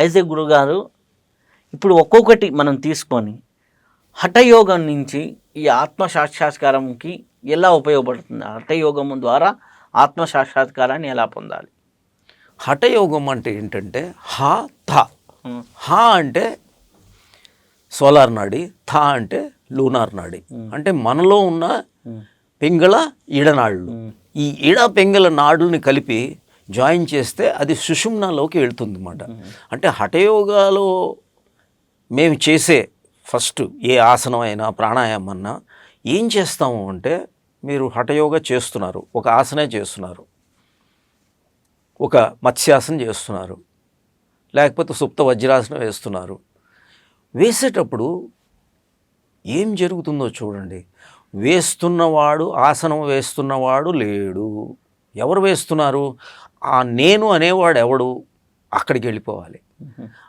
అయితే గురుగారు ఇప్పుడు ఒక్కొక్కటి మనం తీసుకొని హఠయోగం నుంచి ఈ ఆత్మ సాక్షాత్కారంకి ఎలా ఉపయోగపడుతుంది? హఠయోగం ద్వారా ఆత్మ సాక్షాత్కారాన్ని ఎలా పొందాలి? హఠయోగం అంటే ఏంటంటే హా థ. హా అంటే సోలార్ నాడి థ అంటే లూనార్ నాడి. అంటే మనలో ఉన్న పింగళ ఈడనాళ్ళు. ఈ ఈడ పింగళ నాడుల్ని కలిపి జాయిన్ చేస్తే అది సుషుమ్నాలోకి వెళ్తుంది అన్నమాట అంటే హఠయోగాలో మేము చేసే ఫస్ట్ ఏ ఆసనం అయినా ప్రాణాయామం అన్నా ఏం చేస్తాము అంటే మీరు హఠయోగా చేస్తున్నారు. ఒక ఆసనే చేస్తున్నారు. ఒక మత్స్యాసనం చేస్తున్నారు. లేకపోతే సుప్త వజ్రాసనం వేస్తున్నారు. వేసేటప్పుడు ఏం జరుగుతుందో చూడండి. వేస్తున్నవాడు ఆసనం వేస్తున్నవాడు లేడు. ఎవరు వేస్తున్నారు? ఆ నేను అనేవాడు ఎవడు? అక్కడికి వెళ్ళిపోవాలి.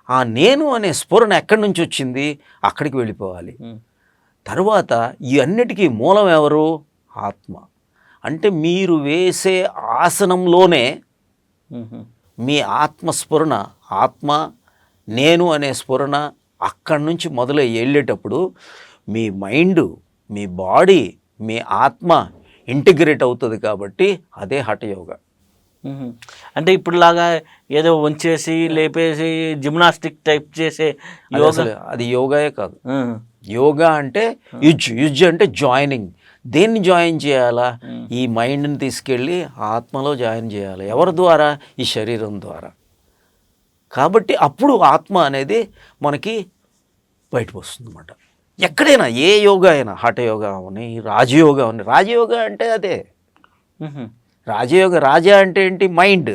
ఆ నేను అనే స్ఫురణ ఎక్కడి నుంచి వచ్చింది? అక్కడికి వెళ్ళిపోవాలి. తరువాత ఈ అన్నిటికీ మూలం ఎవరు? ఆత్మ. అంటే మీరు వేసే ఆసనంలోనే మీ ఆత్మస్ఫురణ ఆత్మ నేను అనే స్ఫురణ అక్కడి నుంచి మొదలై వెళ్ళేటప్పుడు మీ మైండ్ మీ బాడీ మీ ఆత్మ ఇంటిగ్రేట్ అవుతుంది కాబట్టి అదే హఠయోగ. అంటే ఇప్పుడులాగా ఏదో వంచేసి లేపేసి జిమ్నాస్టిక్ టైప్ చేసే యోగా అది యోగాయే కాదు. యోగా అంటే యుజ్ యుజ్ అంటే జాయినింగ్. దేన్ని జాయిన్ చేయాలా. ఈ మైండ్ని తీసుకెళ్ళి ఆత్మలో జాయిన్ చేయాలి. ఎవరి ద్వారా? ఈ శరీరం ద్వారా. కాబట్టి అప్పుడు ఆత్మ అనేది మనకి బయటకు వస్తుంది అన్నమాట ఎక్కడైనా ఏ యోగా అయినా హఠయోగా అవని రాజయోగా అవని రాజయోగా అంటే అదే. రాజయోగ రాజా అంటే ఏంటి? మైండ్.